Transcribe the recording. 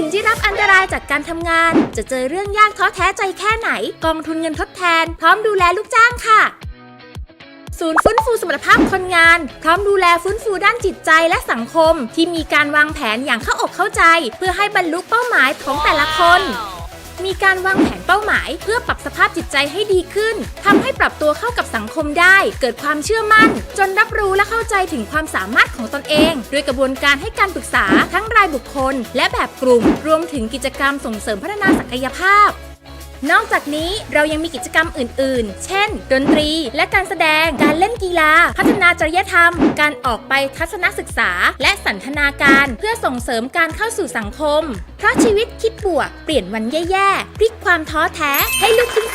ถึงจะรับอันตรายจากการทำงาน จะเจอเรื่องยากท้อแท้ใจแค่ไหน กองทุนเงินทดแทน พร้อมดูแลลูกจ้างค่ะ ศูนย์ฟื้นฟูสมรรถภาพคนงาน พร้อมดูแลฟื้นฟูด้านจิตใจและสังคม ที่มีการวางแผนอย่างเข้าอกเข้าใจ เพื่อให้บรรลุเป้าหมายของแต่ละคนมีการวางแผนเป้าหมายเพื่อปรับสภาพจิตใจให้ดีขึ้นทำให้ปรับ ตัวเข้ากับสังคมได้ เกิดความเชื่อมั่น จนรับรู้และเข้าใจถึงความสามารถของตนเองด้วยกระบวนการให้การปรึกษาทั้งรายบุคคล และแบบกลุ่ม รวมถึงกิจกรรมส่งเสริมพัฒนาศักยภาพนอกจากนี้เรายังมีกิจกรรมอื่น ๆ เช่น ดนตรี และการแสดง การเล่นกีฬา พัฒนาจริยธรรม การออกไปทัศนศึกษา และสันทนาการ เพื่อส่งเสริมการเข้าสู่สังคม เพราะชีวิตคิดบวก เปลี่ยนวันแย่ ๆ พลิกความท้อแท้ให้ลุกขึ้น